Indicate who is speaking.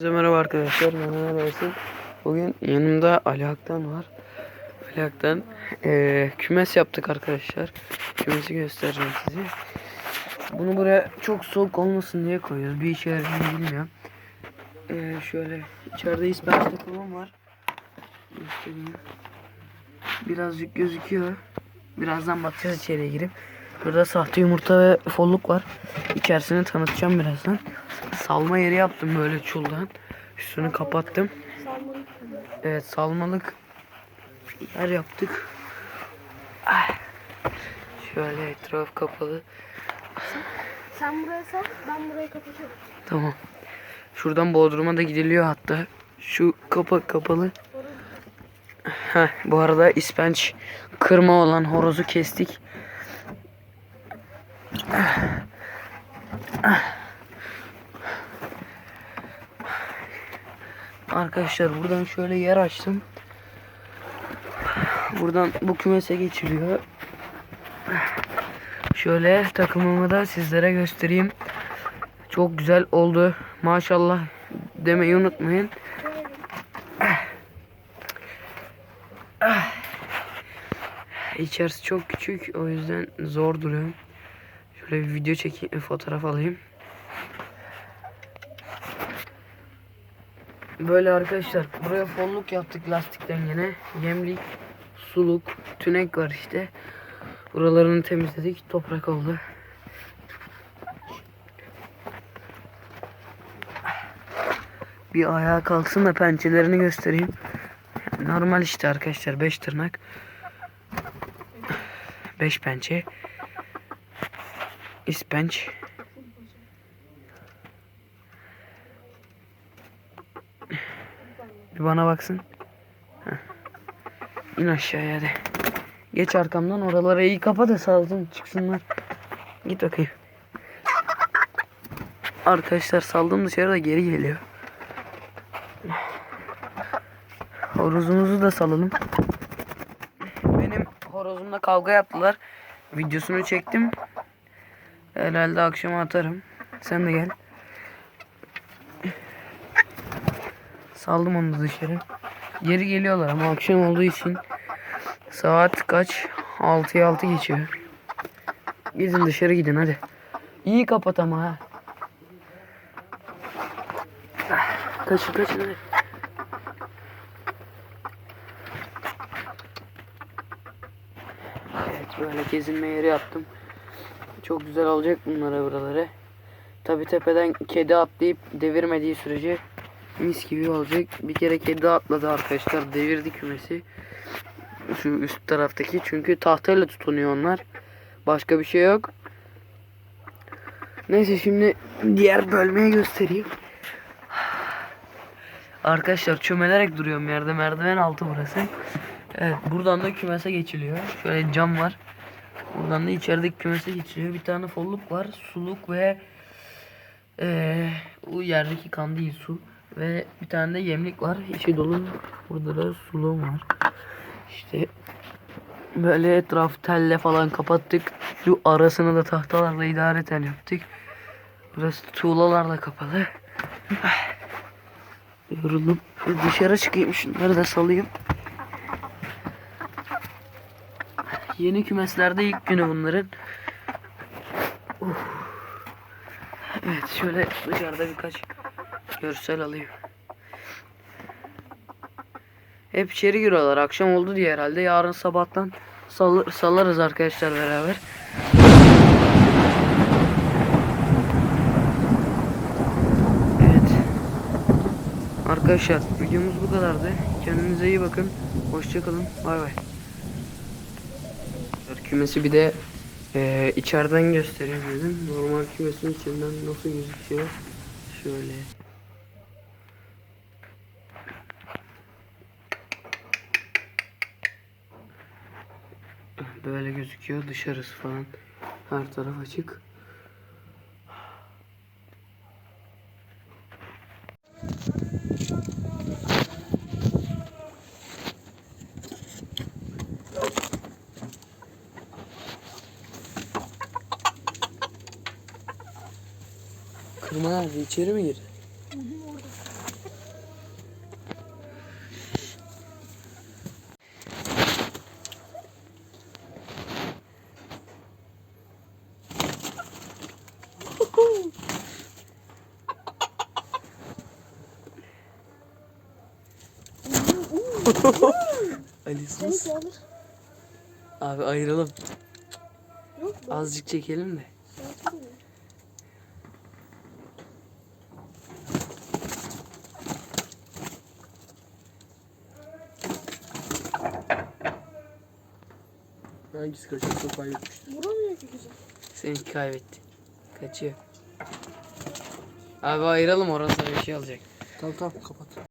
Speaker 1: Herkese merhaba arkadaşlar. Ben Ömer Ersin. Bugün yanımda Ali Hak'tan var. Ali Hak'tan eee, kümes yaptık arkadaşlar. Kümesi göstereceğim size. Bunu buraya çok soğuk olmasın diye koyuyoruz. Bir işe yaradığını bilmiyorum. Eee, şöyle içeride ispenç takımım var. Göstereyim. Birazcık gözüküyor. Birazdan bakacağız içeriye girip. Burada sahte yumurta ve folluk var. İçerisini tanıtacağım birazdan. Salma yeri yaptım böyle çuldan. Üstünü kapattım. Evet salmalık yer yaptık. Ah. Şöyle etraf kapalı.
Speaker 2: Sen buraya sal, ben burayı kapatıyorum.
Speaker 1: Tamam. Şuradan Bodrum'a da gidiliyor hatta. Şu kapak kapalı. Heh, bu arada ispenç kırma olan horozu kestik. Arkadaşlar buradan şöyle yer açtım. Buradan bu kümese geçiliyor. Şöyle takımımı da sizlere göstereyim. Çok güzel oldu. Maşallah demeyi unutmayın. İçerisi çok küçük o yüzden zor duruyor. Şöyle bir video çekeyim, fotoğraf alayım. Böyle arkadaşlar buraya folluk yaptık lastikten yine. Yemlik, suluk, tünek var işte. Buralarını temizledik. Toprak oldu. Bir ayağa kalksın da pençelerini göstereyim. Normal işte arkadaşlar 5 tırnak. 5 pençe. İspenç. Bir bana baksın. Heh. İn aşağıya hadi. Geç arkamdan oraları iyi kapa da saldım çıksınlar. Git bakayım. Arkadaşlar saldım dışarıda geri geliyor. Horozumuzu da salalım. Benim horozumla kavga yaptılar. Videosunu çektim. Herhalde akşama atarım. Sen de gel. Saldım onu dışarı. Geri geliyorlar ama akşam olduğu için saat kaç? 6'ya 6 geçiyor. Gidin dışarı gidin hadi. İyi kapat ama ha. Kaçın kaçın hadi. Evet böyle gezinme yeri yaptım. Çok güzel olacak bunlara buraları. Tabi tepeden kedi atlayıp devirmediği sürece mis gibi olacak. Bir kere kedi atladı arkadaşlar. Devirdi kümesi. Şu üst taraftaki. Çünkü tahtayla tutunuyor onlar. Başka bir şey yok. Neyse şimdi diğer bölmeyi göstereyim. Arkadaşlar çömelerek duruyorum yerde. Merdiven altı burası. Evet buradan da kümese geçiliyor. Şöyle cam var. Buradan da içerideki kümese geçiliyor. Bir tane folluk var. Suluk ve eee bu yerdeki kan değil su. Ve bir tane de yemlik var. İçi dolu. Burada da suluğum var. İşte böyle etraf telle falan kapattık. Şu arasını da tahtalarla idareten yaptık. Burası tuğlalarla kapalı. Yoruldum. Dışarı çıkayım şunları da salayım. Yeni kümeslerde ilk günü bunların. Uf. Evet şöyle dışarıda birkaç görsel alayım. Hep içeri giriyorlar. Akşam oldu diye herhalde. Yarın sabahtan sal salarız arkadaşlar beraber. Evet. Arkadaşlar videomuz bu kadardı. Kendinize iyi bakın. Hoşçakalın. Bay bay. Kümesi bir de eee içeriden göstereyim dedim. Normal kümesin içinden nasıl gözüküyor. Şöyle. Böyle gözüküyor. Dışarısı falan. Her taraf açık. Kurman abi içeri mi girdi? Ali sus. Abi ayıralım. Azıcık çekelim de.
Speaker 3: Hangisi kaçırsa kaybetmiştir.
Speaker 2: Vuramıyor ki güzel.
Speaker 1: Seninki kaybetti. Kaçıyor. Abi ayıralım orası bir şey alacak.
Speaker 3: Tamam tamam kapat.